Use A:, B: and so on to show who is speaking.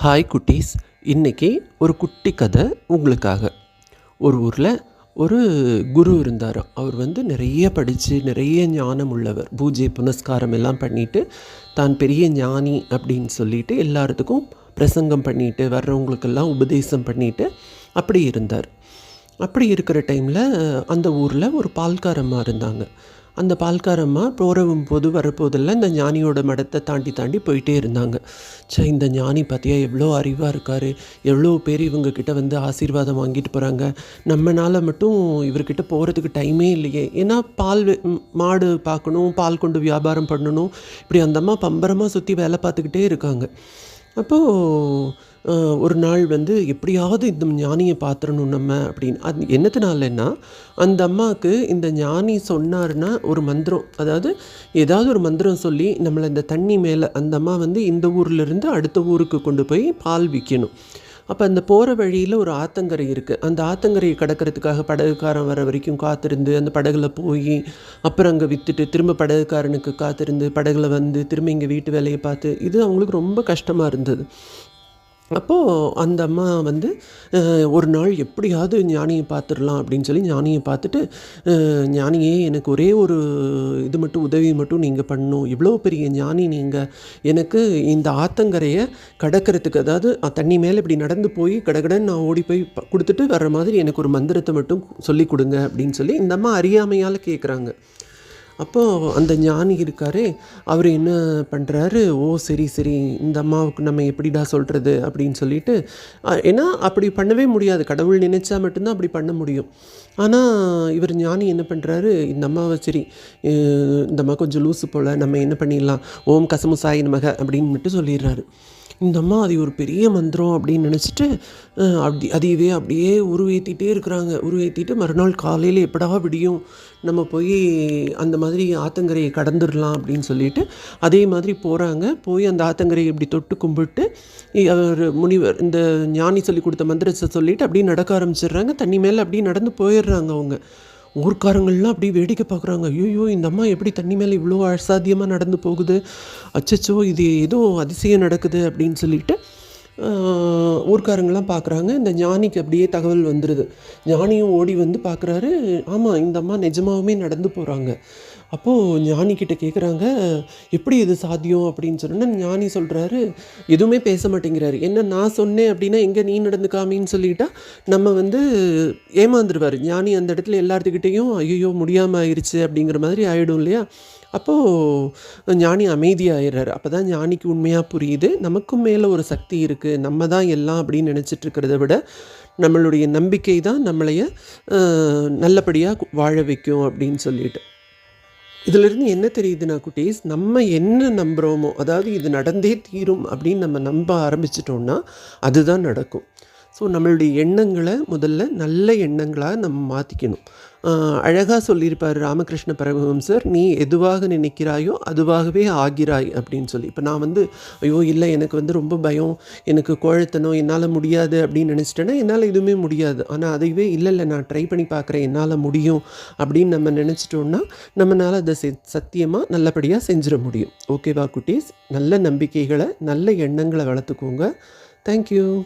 A: Hi குட்டீஸ். இன்றைக்கி ஒரு குட்டி கதை உங்களுக்காக. ஒரு ஊரில் ஒரு குரு இருந்தார். அவர் வந்து நிறைய படித்து நிறைய ஞானம் உள்ளவர். பூஜை புனஸ்காரம் எல்லாம் பண்ணிட்டு தான் பெரிய ஞானி அப்படின்னு சொல்லிட்டு எல்லாத்துக்கும் பிரசங்கம் பண்ணிட்டு வர்றவங்களுக்கெல்லாம் உபதேசம் பண்ணிட்டு அப்படி இருந்தார். அப்படி இருக்கிற டைமில் அந்த ஊரில் ஒரு பால்காரம்மா இருந்தாங்க. அந்த பால்காரம்மா போகிறவும் போது வரப்போதெல்லாம் இந்த ஞானியோட மடத்தை தாண்டி தாண்டி போயிட்டே இருந்தாங்க. சே இந்த ஞானி பார்த்தியா எவ்வளோ அறிவாக இருக்கார். எவ்வளோ பேர் இவங்கக்கிட்ட வந்து ஆசீர்வாதம் வாங்கிட்டு போகிறாங்க நம்மனால் மட்டும் இவர்கிட்ட போகிறதுக்கு டைமே இல்லையே. ஏன்னா பால் மாடு பார்க்கணும் பால் கொண்டு வியாபாரம் பண்ணணும். இப்படி அந்த அம்மா பம்பரமாக சுற்றி வேலை பார்த்துக்கிட்டே இருக்காங்க. அப்போது ஒரு நாள் வந்து எப்படியாவது இந்த ஞானியை பார்த்துடணும் நம்ம அப்படின்னு. அது என்னத்தினாலன்னா அந்த அம்மாவுக்கு இந்த ஞானி சொன்னார்னா ஒரு மந்திரம். அதாவது ஏதாவது ஒரு மந்திரம் சொல்லி நம்மளை இந்த தண்ணி மேலே அந்த அம்மா வந்து இந்த ஊர்லேருந்து அடுத்த ஊருக்கு கொண்டு போய் பால் விற்கணும் அப்போ அந்த போகிற வழியில் ஒரு ஆத்தங்கரை இருக்குது அந்த ஆத்தங்கரையை கடக்கிறதுக்காக படகுக்காரன் வர வரைக்கும் காத்திருந்து அந்த படகுல போய் அப்புறம் அங்கே விற்றுட்டு திரும்ப படகுக்காரனுக்கு காத்திருந்து படகுல வந்து திரும்ப இங்கே வீட்டு வேலையை பார்த்து இது அவங்களுக்கு ரொம்ப கஷ்டமாக இருந்தது. அப்போது அந்த அம்மா வந்து ஒரு நாள் எப்படியாவது ஞானியை பார்த்துடலாம் அப்படின்னு சொல்லி ஞானியை பார்த்துட்டு ஞானியே எனக்கு ஒரே ஒரு இது மட்டும் உதவி மட்டும் நீங்கள் பண்ணணும். இவ்வளோ பெரிய ஞானி நீங்கள் எனக்கு இந்த ஆத்தங்கரையை கடக்கிறதுக்கு அதாவது தண்ணி மேலே இப்படி நடந்து போய் கடகடன் நான் ஓடி போய் கொடுத்துட்டு வர்ற மாதிரி எனக்கு ஒரு மந்திரத்தை மட்டும் சொல்லி கொடுங்க அப்படின்னு சொல்லி இந்த அம்மா அறியாமையால் கேட்குறாங்க அப்போது அந்த ஞானி இருக்கார் அவர் என்ன பண்ணுறாரு ஓ சரி சரி இந்த அம்மாவுக்கு நம்ம எப்படிடா சொல்கிறது அப்படின்னு சொல்லிட்டு ஏன்னா அப்படி பண்ணவே முடியாது. கடவுள் நினைச்சா மட்டும்தான் அப்படி பண்ண முடியும். ஆனால் இவர் ஞானி என்ன பண்ணுறாரு இந்த அம்மாவை சரி இந்த அம்மா கொஞ்சம் லூசு போல் நம்ம என்ன பண்ணிடலாம்? ஓம் கசமுசாய் நமக அப்படின்னு மட்டும் சொல்லிடுறாரு. இந்த அம்மா அது ஒரு பெரிய மந்திரம் அப்படின்னு நினச்சிட்டு அப்படி அதையவே அப்படியே உருவேற்றிட்டே இருக்கிறாங்க. உருவேற்றிட்டு மறுநாள் காலையில் எப்படா விடியும்? நம்ம போய் அந்த மாதிரி ஆத்தங்கரையை கடந்துடலாம் அப்படின்னு சொல்லிட்டு அதே மாதிரி போகிறாங்க போய் அந்த ஆத்தங்கரையை இப்படி தொட்டு கும்பிட்டு அவர் முனிவர் இந்த ஞானி சொல்லி கொடுத்த மந்திரத்தை சொல்லிவிட்டு அப்படியே நடக்க ஆரம்பிச்சிடுறாங்க. தண்ணி மேலே அப்படியே நடந்து போயிடுறாங்க அவங்க. ஊர்க்காரங்கள்லாம் அப்படியே வேடிக்கை பார்க்குறாங்க. ஐயோ இந்த அம்மா எப்படி தண்ணி மேலே இவ்வளோ அசாத்தியமாக நடந்து போகுது? அச்சச்சோ இது ஏதோ அதிசயம் நடக்குது அப்படின்னு சொல்லிட்டு ஊர்க்காரங்களாம் பார்க்குறாங்க. இந்த ஞானிக்கு அப்படியே தகவல் வந்துடுது ஞானியும் ஓடி வந்து பார்க்குறாரு. ஆமாம் இந்த அம்மா நிஜமாவுமே நடந்து போகிறாங்க அப்போது ஞானிக்கிட்ட கேட்குறாங்க எப்படி இது சாத்தியம்? அப்படின்னு சொன்னோன்னா ஞானி சொல்கிறாரு எதுவுமே பேச மாட்டேங்கிறாரு. என்ன நான் சொன்னேன் அப்படின்னா எங்கே நீ நடந்துக்காமின்னு சொல்லிட்டா நம்ம வந்து ஏமாந்துருவார். ஞானி அந்த இடத்துல எல்லாத்துக்கிட்டேயும் ஐயோ முடியாமல் ஆயிடுச்சு அப்படிங்கிற மாதிரி ஆகிடும் இல்லையா? அப்போது ஞானி அமைதியாயிடுறாரு அப்போ தான் ஞானிக்கு உண்மையாக புரியுது நமக்கும் மேலே ஒரு சக்தி இருக்குது நம்ம தான் எல்லாம் அப்படின்னு நினச்சிட்டு இருக்கிறத விட நம்மளுடைய நம்பிக்கை தான் நம்மளைய நல்லபடியாக வாழ வைக்கும் அப்படின்னு சொல்லிட்டு. இதிலிருந்து என்ன தெரியுதுன்னா குட்டீஸ் நம்ம என்ன நம்புகிறோமோ அதாவது இது நடந்தே தீரும் அப்படின்னு நம்ம நம்ப ஆரம்பிச்சிட்டோம்னா அதுதான் நடக்கும். ஸோ நம்மளுடைய எண்ணங்களை முதல்ல நல்ல எண்ணங்களாக நம்ம மாற்றிக்கணும் அழகாக சொல்லியிருப்பார் ராமகிருஷ்ண பரமஹம்சர் நீ எதுவாக நினைக்கிறாயோ அதுவாகவே ஆகிறாய் அப்படின்னு சொல்லி. இப்போ நான் வந்து ஐயோ இல்லை எனக்கு வந்து ரொம்ப பயம் எனக்கு குழத்தணும் என்னால் முடியாது அப்படின்னு நினச்சிட்டேன்னா என்னால் எதுவுமே முடியாது. ஆனால் அதைவே இல்லை இல்லை நான் ட்ரை பண்ணி பார்க்குறேன் என்னால் முடியும் அப்படின்னு நம்ம நினச்சிட்டோம்னா நம்மளால் அதை செ சத்தியமாக நல்லபடியாக செஞ்சிட முடியும். ஓகேவா குட்டீஸ்? நல்ல நம்பிக்கைகளை நல்ல எண்ணங்களை வளர்த்துக்கோங்க. தேங்க்யூ